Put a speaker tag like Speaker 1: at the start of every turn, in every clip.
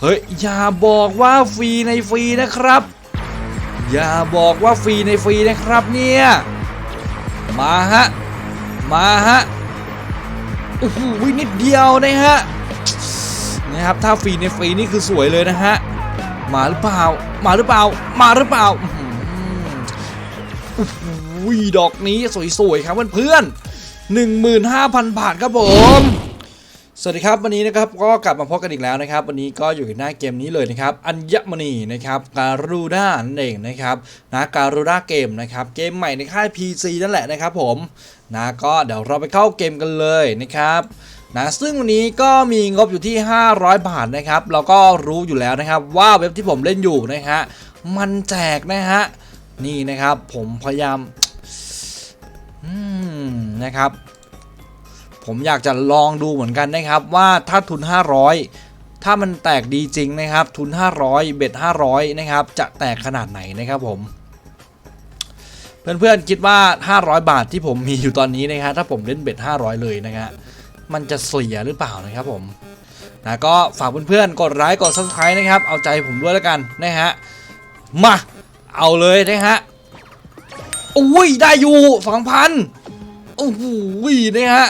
Speaker 1: เฮ้ยอย่าบอกว่าฟรีในฟรีนะครับ อย่าบอกว่าฟรีในฟรีนะครับเนี่ยมาฮะมาฮะโอ้โหนิดเดียวนะฮะนะครับถ้าฟรีในฟรีนี่คือสวยเลยนะฮะมาหรือเปล่า มาหรือเปล่า มาหรือเปล่าอื้อหือโอ้โหดอกนี้สวยๆครับเพื่อนๆ15,000บาทครับผม สวัสดีครับวันนี้นะครับก็กลับมาพบกันอีกแล้วนะครับ วันนี้ก็อยู่ในหน้าเกมนี้เลยนะครับอัญมณีนะครับการูด้านั่นเองนะครับนะการูด้าเกมนะครับเกมใหม่ในค่าย PC นั่นแหละนะครับผมนะก็เดี๋ยวเราไปเข้าเกมกันเลยนะครับนะซึ่งวันนี้ก็มีงบอยู่ที่ 500 บาทนะครับ เราก็รู้อยู่แล้วนะครับ ว่าเว็บที่ผมเล่นอยู่นะฮะมันแจกนะฮะนี่นะครับผมพยายามอืมนะครับ ผมอยากจะลองดูเหมือนกันนะครับ ว่าถ้าทุน 500 ถ้ามันแตกดีจริงนะครับ ทุน 500 เบ็ด 500 นะครับ จะแตกขนาดไหนนะครับผม เพื่อนๆคิดว่า 500 บาทที่ผมมีอยู่ตอนนี้นะครับถ้าผมเล่นเบ็ด 500 เลยนะฮะมันจะเสียหรือเปล่านะครับผมนะก็ฝากเพื่อนๆกดไลค์กด subscribe นะครับ เอาใจผมด้วยแล้วกันนะฮะมาเอาเลยนะฮะอุ้ยได้อยู่2,000โอ้โหนี่ยฮะ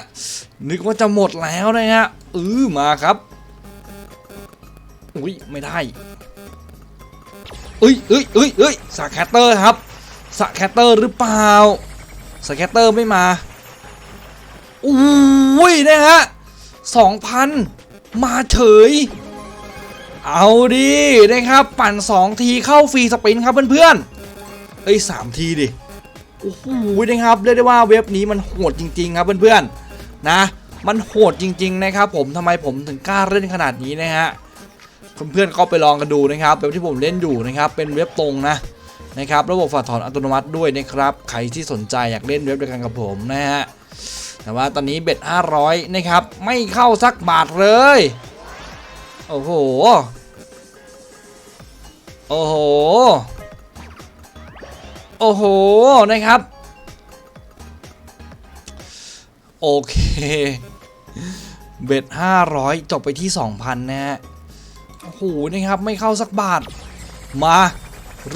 Speaker 1: นึกว่าจะหมดแล้วนะฮะเออมาครับอุ้ยไม่ได้เอ้ยเอ้ยเอ้ยเอ้ยสแคตเตอร์ครับสแคตเตอร์หรือเปล่าสแคตเตอร์ไม่มาอุ้ยนะฮะสองพันมาเฉย เอาดินะครับ ปั่น 2 ทีเข้าฟรีสปินครับเพื่อนๆเอ้ยสามทีดิโอ้โหนะครับเรียกได้ว่าเว็บนี้มันโหดจริง ๆ ครับเพื่อนๆ นะมันโหดจริง ๆ นะครับผมทำไมผมถึงกล้าเล่นขนาดนี้นะฮะเพื่อนๆก็ไปลองกันดูนะครับเว็บที่ผมเล่นอยู่นะครับเป็นเว็บตรงนะนะครับระบบฝากถอนอัตโนมัติด้วยนะครับใครที่สนใจอยากเล่นเว็บเดียวกันกับผมนะฮะแต่ว่าตอนนี้เบ็ด500นะครับไม่เข้าสักบาทเลย โอ้โห โอ้โห โอ้โหนะครับ โอเค เบ็ด500 จบไปที่ 2,000 นะฮะ โอ้โห นะครับไม่เข้าสักบาท มา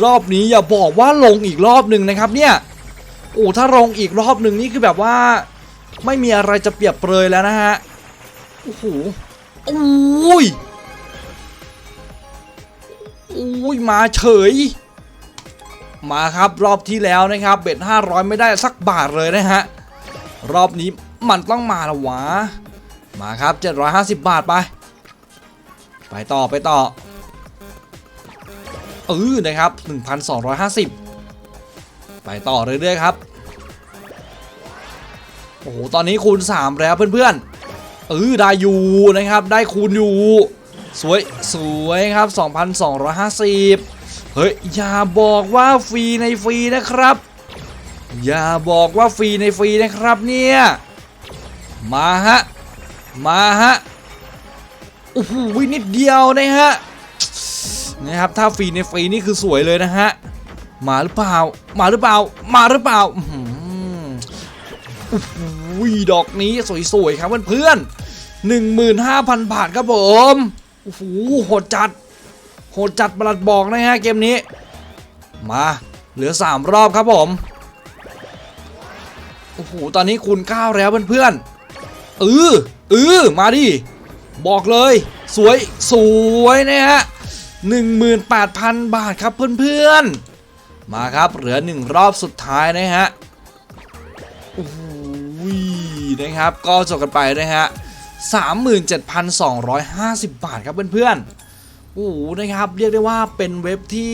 Speaker 1: รอบนี้อย่าบอกว่าลงอีกรอบหนึ่งนะครับเนี่ยโอ้ถ้าลงอีกรอบหนึ่งนี่คือแบบว่า ไม่มีอะไรจะเปรียบเปรยแล้วนะฮะ โอ้โหโอ้ยโอ้ยมาเฉย มาครับรอบที่แล้วนะครับ เบ็ด500 ไม่ได้สักบาทเลยนะฮะ รอบนี้ มันต้องมาละวะ มาครับ 750 บาทไป ไปต่อไปต่อเออนะครับ 1,250 ไปต่อเรื่อยๆครับ โอ้โห ตอนนี้คูณ 3 แล้วเพื่อนๆเออได้อยู่นะครับ ได้คูณอยู่ สวยสวยครับ 2,250 เฮ้ย อย่าบอกว่าฟรีในฟรีนะครับ อย่าบอกว่าฟรีในฟรีนะครับเนี่ย มาฮะ มาฮะ โอ้โหนิดเดียวนะฮะ นะครับ ถ้าฟรีในฟรีนี่คือสวยเลยนะฮะ มาหรือเปล่า มาหรือเปล่า มาหรือเปล่าอื้อหือโอ้โหดอกนี้สวยๆครับเพื่อนๆ15,000บาทครับผม โอ้โห โหดจัด โหดจัดประหลัดบอกนะฮะเกมนี้ มา เหลือ3รอบครับผม โอ้โห ตอนนี้คูณ9แล้วเพื่อนๆ เออเออมาดิ บอกเลย สวยสวยนะฮะ18,000 บาทครับเพื่อนๆ มาครับเหลือ1รอบสุดท้ายนะฮะโอ้โหนะครับก็จบกันไปนะฮะ37,250 บาทครับเพื่อนๆ โอ้โหนะครับเรียกได้ว่าเป็นเว็บที่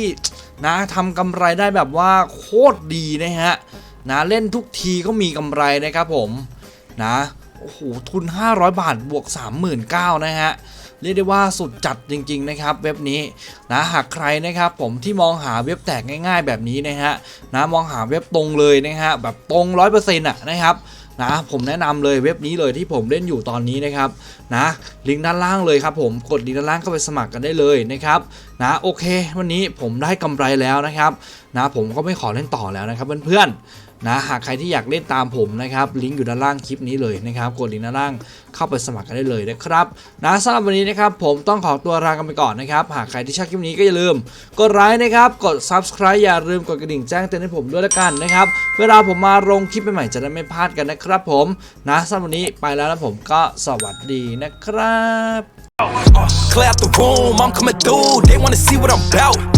Speaker 1: นะทำกำไรได้แบบว่าโคตรดีนะฮะนะเล่นทุกทีก็มีกำไรนะครับผมนะ โอ้โห ทุน 500 บาทบวก 39,000นะฮะ เรียกได้ว่าสุดจัดจริง ๆ นะครับ เว็บนี้นะหากใครนะครับผมที่มองหาเว็บแตกง่ายๆ แบบนี้นะฮะนะมองหาเว็บตรงเลยนะฮะแบบตรง 100%อะนะครับนะผมแนะนำเลยเว็บนี้เลยที่ผมเล่นอยู่ตอนนี้นะครับนะลิงก์ด้านล่างเลยครับผมกดลิงก์ด้านล่างเข้าไปสมัครกันได้เลยนะครับนะโอเค วันนี้ผมได้กำไรแล้วนะครับนะผมก็ไม่ขอเล่นต่อแล้วนะครับเพื่อนๆ นะหากใครที่อยากเล่นตามผมนะครับลิงก์อยู่ด้านล่างคลิปนี้เลยนะครับกดลิงก์ด้านล่างเข้าไปสมัครกันได้เลยนะครับนะสำหรับวันนี้นะครับผมต้องขอตัวลากันไปก่อนนะครับ หากใครที่ชอบคลิปนี้ก็อย่าลืม กดไลค์นะครับกด subscribe อย่าลืมกดกระดิ่งแจ้งเตือนให้ผมด้วยละกันนะครับเวลาผมมาลงคลิปใหม่ๆจะได้ไม่พลาดกันนะครับผมนะสำหรับวันนี้ไปแล้วนะผมก็สวัสดีนะครับ
Speaker 2: Clear out the room, I'm coming through. They wanna see what I'm about.